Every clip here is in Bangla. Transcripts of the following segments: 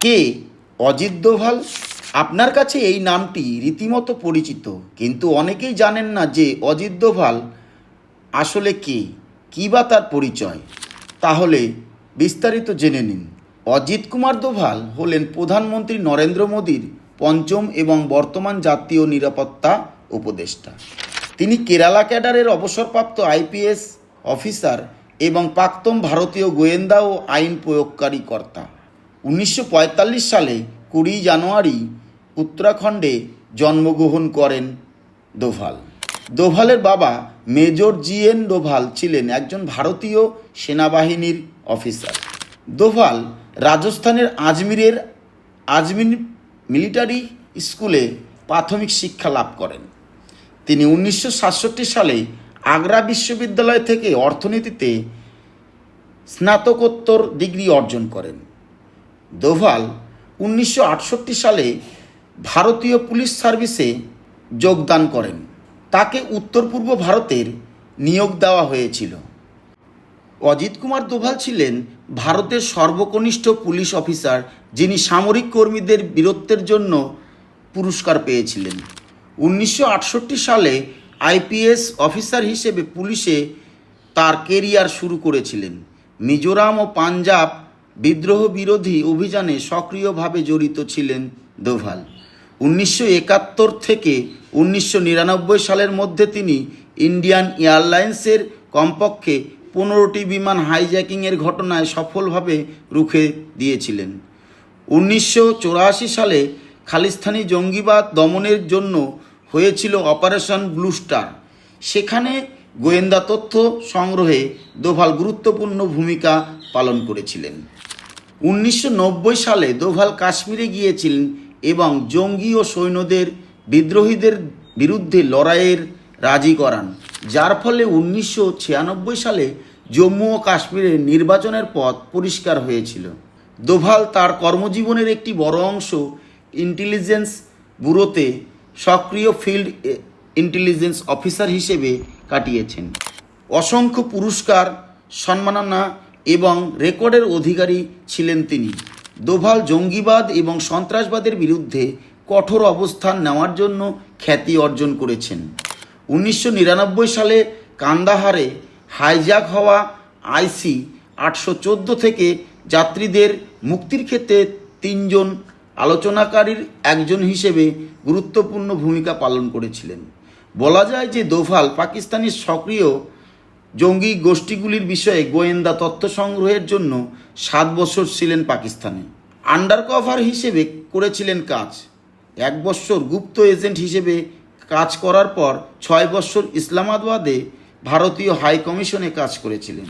কে? অজিত দোভাল? আপনার কাছে এই নামটি রীতিমতো পরিচিত, কিন্তু অনেকেই জানেন না যে অজিত দোভাল আসলে কে। কী বা তার পরিচয়? তাহলে বিস্তারিত জেনে নিন। অজিত কুমার দোভাল হলেন প্রধানমন্ত্রী নরেন্দ্র মোদীর পঞ্চম এবং বর্তমান জাতীয় নিরাপত্তা উপদেষ্টা। তিনি কেরালা ক্যাডারের অবসরপ্রাপ্ত আইপিএস অফিসার এবং প্রাক্তন ভারতীয় গোয়েন্দা ও আইন প্রয়োগকারী কর্তা। উনিশশো পঁয়তাল্লিশ সালে কুড়ি জানুয়ারি উত্তরাখণ্ডে জন্মগ্রহণ করেন দোভাল। দোভালের বাবা মেজর জি এন দোভাল ছিলেন একজন ভারতীয় সেনাবাহিনীর অফিসার। দোভাল রাজস্থানের আজমিরের, আজমির মিলিটারি স্কুলে প্রাথমিক শিক্ষা লাভ করেন। তিনি উনিশশো সাতষট্টি সালে আগ্রা বিশ্ববিদ্যালয় থেকে অর্থনীতিতে স্নাতকোত্তর ডিগ্রি অর্জন করেন। দোভাল উনিশশো আটষট্টি সালে ভারতীয় পুলিশ সার্ভিসে যোগদান করেন। তাকে উত্তর পূর্ব ভারতের নিয়োগ দেওয়া হয়েছিল। অজিত কুমার দোভাল ছিলেন ভারতের সর্বকনিষ্ঠ পুলিশ অফিসার যিনি সামরিক কর্মীদের বীরত্বের জন্য পুরস্কার পেয়েছিলেন। উনিশশো আটষট্টি সালে আইপিএস অফিসার হিসেবে পুলিশে তার কেরিয়ার শুরু করেছিলেন। মিজোরাম ও পাঞ্জাব বিদ্রোহ বিরোধী অভিযানে সক্রিয়ভাবে জড়িত ছিলেন দোভাল। উনিশশো একাত্তর থেকে উনিশশো নিরানব্বই সালের মধ্যে তিনি ইন্ডিয়ান এয়ারলাইন্সের কমপক্ষে পনেরোটি বিমান হাইজ্যাকিংয়ের ঘটনায় সফলভাবে রুখে দিয়েছিলেন। উনিশশো সালে খালিস্তানি জঙ্গিবাদ দমনের জন্য হয়েছিল অপারেশন ব্লু স্টার। সেখানে গোয়েন্দা তথ্য সংগ্রহে দোভাল গুরুত্বপূর্ণ ভূমিকা পালন করেছিলেন। উনিশশো নব্বই সালে দোভাল কাশ্মীরে গিয়েছিলেন এবং জঙ্গি ও সৈন্যদের বিদ্রোহীদের বিরুদ্ধে লড়াইয়ের রাজি করান, যার ফলে উনিশশো ছিয়ানব্বই সালে জম্মু ও কাশ্মীরের নির্বাচনের পথ পরিষ্কার হয়েছিল। দোভাল তার কর্মজীবনের একটি বড় অংশ ইন্টেলিজেন্স ব্যুরোতে সক্রিয় ফিল্ড ইন্টেলিজেন্স অফিসার হিসেবে কাটিয়েছেন। অসংখ্য পুরস্কার, সম্মাননা এবং রেকর্ডের অধিকারী ছিলেন তিনি। দোভাল জঙ্গিবাদ এবং সন্ত্রাসবাদের বিরুদ্ধে কঠোর অবস্থান নেওয়ার জন্য খ্যাতি অর্জন করেছেন। উনিশশো নিরানব্বই সালে কান্দাহারে হাইজ্যাক হওয়া আইসি আটশো চোদ্দ থেকে যাত্রীদের মুক্তির ক্ষেত্রে তিনজন আলোচনাকারীর একজন হিসেবে গুরুত্বপূর্ণ ভূমিকা পালন করেছিলেন। বলা যায় যে দোভাল পাকিস্তানের সক্রিয় জঙ্গি গোষ্ঠীগুলির বিষয়ে গোয়েন্দা তথ্য সংগ্রহের জন্য সাত বছর ছিলেন পাকিস্তানে। আন্ডার কভার হিসেবে করেছিলেন কাজ। এক বছর গুপ্ত এজেন্ট হিসেবে কাজ করার পর ছয় বছর ইসলামাবাদে ভারতীয় হাই কমিশনে কাজ করেছিলেন।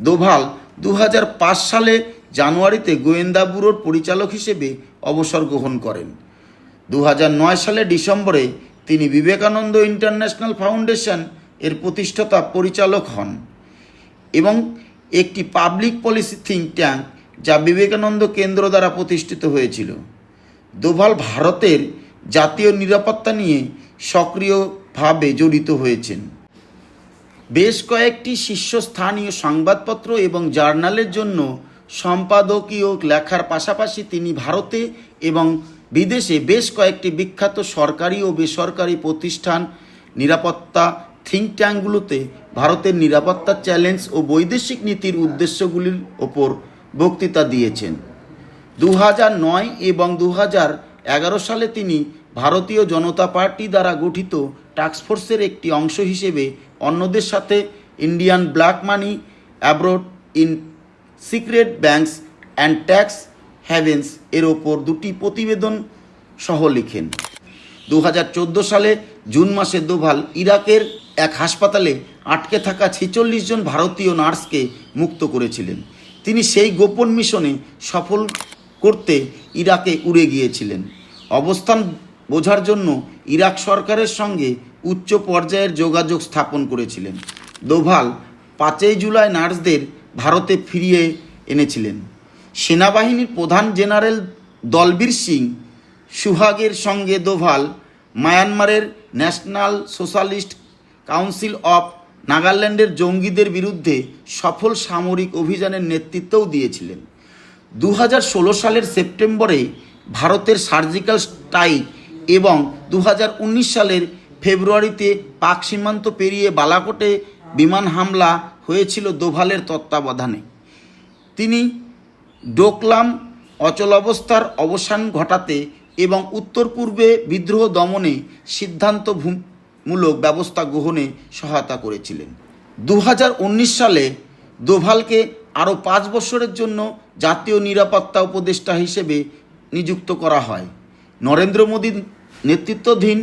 দোভাল দু হাজার পাঁচ সালে জানুয়ারিতে গোয়েন্দা ব্যুরোর পরিচালক হিসেবে অবসর গ্রহণ করেন। দু হাজার নয় সালে ডিসেম্বরে তিনি বিবেকানন্দ ইন্টারন্যাশনাল ফাউন্ডেশন এর প্রতিষ্ঠাতা পরিচালক হন এবং একটি পাবলিক পলিসি থিঙ্ক ট্যাঙ্ক যা বিবেকানন্দ কেন্দ্র দ্বারা প্রতিষ্ঠিত হয়েছিল। দোভাল ভারতের জাতীয় নিরাপত্তা নিয়ে সক্রিয়ভাবে জড়িত হয়েছেন। বেশ কয়েকটি শীর্ষস্থানীয় সংবাদপত্র এবং জার্নালের জন্য সম্পাদকীয় লেখার পাশাপাশি তিনি ভারতে এবং বিদেশে বেশ কয়েকটি বিখ্যাত সরকারি ও বেসরকারি প্রতিষ্ঠান, নিরাপত্তা থিঙ্ক ট্যাঙ্কগুলোতে ভারতের নিরাপত্তা চ্যালেঞ্জ ও বৈদেশিক নীতির উদ্দেশ্যগুলির ওপর বক্তৃতা দিয়েছেন। দু নয় এবং দু এগারো সালে তিনি ভারতীয় জনতা পার্টি দ্বারা গঠিত টাস্কফোর্সের একটি অংশ হিসেবে অন্যদের সাথে Indian black money abroad in secret banks and tax havens এর ওপর দুটি প্রতিবেদন সহ লিখেন। দু হাজার চোদ্দ সালে জুন মাসে দোভাল ইরাকের এক হাসপাতালে আটকে থাকা ছেচল্লিশ জন ভারতীয় নার্সকে মুক্ত করেছিলেন। তিনি সেই গোপন মিশনে সফল করতে ইরাকে উড়ে গিয়েছিলেন। অবস্থান বোঝার জন্য ইরাক সরকারের সঙ্গে উচ্চ পর্যায়ের যোগাযোগ স্থাপন করেছিলেন। দোভাল পাঁচই জুলাই নার্সদের ভারতে ফিরিয়ে এনেছিলেন। সেনাবাহিনীর প্রধান জেনারেল দলবীর সিং, সুহাগের সঙ্গে দোভাল, মায়ানমারের ন্যাশনাল সোশ্যালিস্ট কাউন্সিল অফ নাগাল্যান্ডের জঙ্গিদের বিরুদ্ধে সফল সামরিক অভিযানের নেতৃত্বও দিয়েছিলেন। দু হাজার ষোলো সালের সেপ্টেম্বরে ভারতের সার্জিক্যাল স্ট্রাইক এবং দু হাজার উনিশ সালের ফেব্রুয়ারিতে পাক সীমান্ত পেরিয়ে বালাকোটে বিমান হামলা হয়েছিল দোভালের তত্ত্বাবধানে। তিনি ডোকলাম অচলাবস্থার অবসান ঘটাতে এবং উত্তর পূর্বে বিদ্রোহ দমনে সিদ্ধান্ত ভূমূলক ব্যবস্থা গ্রহণে সহায়তা করেছিলেন। দু হাজার উনিশ সালে দোভালকে আরও পাঁচ বছরের জন্য জাতীয় নিরাপত্তা উপদেষ্টা হিসেবে নিযুক্ত করা হয়। নরেন্দ্র মোদীর নেতৃত্বাধীন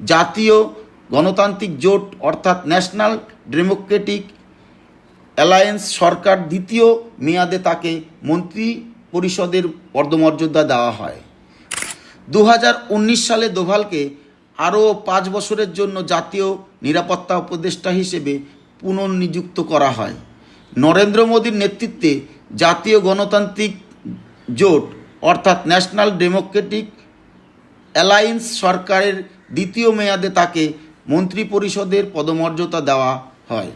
জাতীয় গণতান্ত্রিক জোট অর্থাৎ ন্যাশনাল ডেমোক্রেটিক অ্যালায়েন্স সরকার দ্বিতীয় মেয়াদে তাকে মন্ত্রী পরিষদের পদমর্যাদা দেওয়া হয়। দু হাজার উনিশ সালে দোভালকে আরও পাঁচ বছরের জন্য জাতীয় নিরাপত্তা উপদেষ্টা হিসেবে পুনর্নিযুক্ত করা হয়। নরেন্দ্র মোদীর নেতৃত্বে জাতীয় গণতান্ত্রিক জোট, অর্থাৎ ন্যাশনাল ডেমোক্রেটিক অ্যালায়েন্স সরকারের দ্বিতীয় মেয়াদে তাকে মন্ত্রিপরিষদের পদমর্যাদা দেওয়া হয়।